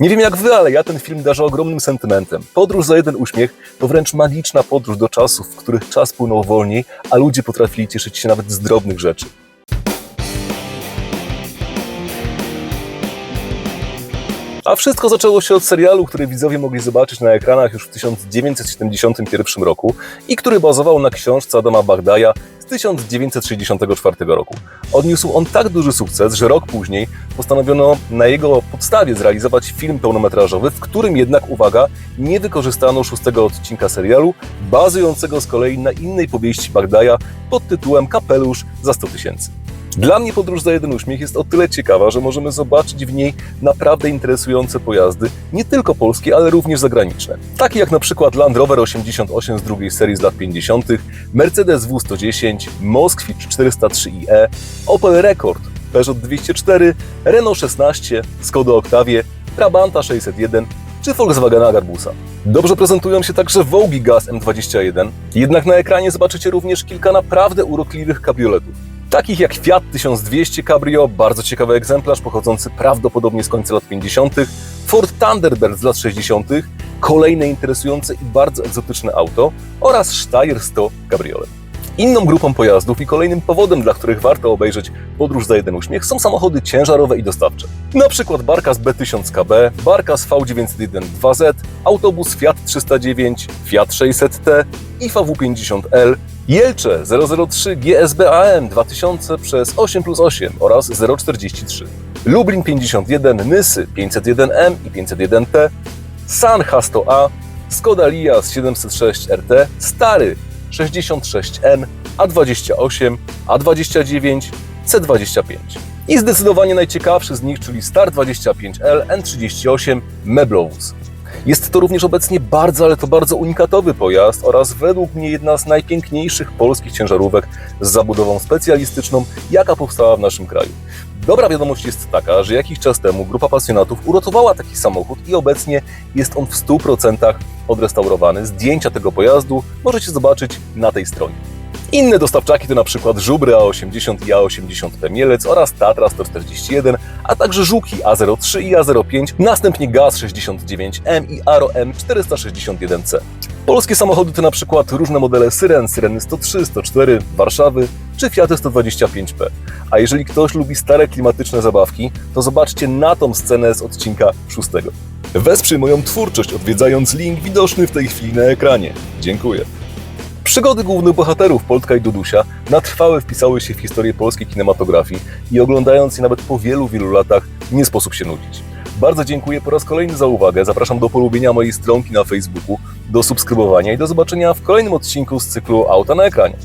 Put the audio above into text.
Nie wiem jak wy, ale ja ten film darzę ogromnym sentymentem. Podróż za jeden uśmiech to wręcz magiczna podróż do czasów, w których czas płynął wolniej, a ludzie potrafili cieszyć się nawet z drobnych rzeczy. A wszystko zaczęło się od serialu, który widzowie mogli zobaczyć na ekranach już w 1971 roku i który bazował na książce Adama Bagdaja z 1964 roku. Odniósł on tak duży sukces, że rok później postanowiono na jego podstawie zrealizować film pełnometrażowy, w którym jednak, uwaga, nie wykorzystano szóstego odcinka serialu, bazującego z kolei na innej powieści Bagdaja pod tytułem Kapelusz za 100 tysięcy. Dla mnie podróż za jeden uśmiech jest o tyle ciekawa, że możemy zobaczyć w niej naprawdę interesujące pojazdy, nie tylko polskie, ale również zagraniczne. Takie jak na przykład Land Rover 88 z drugiej serii z lat 50., Mercedes W110, Moskwicz 403IE, Opel Rekord, Peugeot 204, Renault 16, Skoda Octavia, Trabanta 601 czy Volkswagena Garbusa. Dobrze prezentują się także Vogue Gas M21, jednak na ekranie zobaczycie również kilka naprawdę urokliwych kabrioletów. Takich jak Fiat 1200 Cabrio, bardzo ciekawy egzemplarz pochodzący prawdopodobnie z końca lat 50., Ford Thunderbird z lat 60., kolejne interesujące i bardzo egzotyczne auto oraz Steyr 100 Cabriolet. Inną grupą pojazdów i kolejnym powodem, dla których warto obejrzeć podróż za jeden uśmiech, są samochody ciężarowe i dostawcze. Na przykład Barkas B1000KB, Barkas V901 2Z, autobus Fiat 309, Fiat 600T, IFA W50L, Jelcze 003 GSB AM 2000 przez 8 plus 8 oraz 043, Lublin 51, Nysy 501M i 501T, San H100A, Skoda Lias 706 RT, Stary 66N, A28, A29, C25. I zdecydowanie najciekawszy z nich, czyli Star 25L N38 Meblowóz. Jest to również obecnie bardzo, ale to bardzo unikatowy pojazd oraz według mnie jedna z najpiękniejszych polskich ciężarówek z zabudową specjalistyczną, jaka powstała w naszym kraju. Dobra wiadomość jest taka, że jakiś czas temu grupa pasjonatów uratowała taki samochód i obecnie jest on w 100% odrestaurowany. Zdjęcia tego pojazdu możecie zobaczyć na tej stronie. Inne dostawczaki to na przykład Żubry A80 i A80P Mielec oraz Tatra 141, a także Żuki A03 i A05, następnie Gaz 69M i Aro M461C. Polskie samochody to na przykład różne modele Syren, Syreny 103, 104, Warszawy czy Fiaty 125P. A jeżeli ktoś lubi stare klimatyczne zabawki, to zobaczcie na tą scenę z odcinka 6. Wesprzyj moją twórczość odwiedzając link widoczny w tej chwili na ekranie. Dziękuję. Przygody głównych bohaterów Polka i Dudusia na trwałe wpisały się w historię polskiej kinematografii i oglądając je nawet po wielu, wielu latach nie sposób się nudzić. Bardzo dziękuję po raz kolejny za uwagę. Zapraszam do polubienia mojej stronki na Facebooku, do subskrybowania i do zobaczenia w kolejnym odcinku z cyklu Auta na ekranie.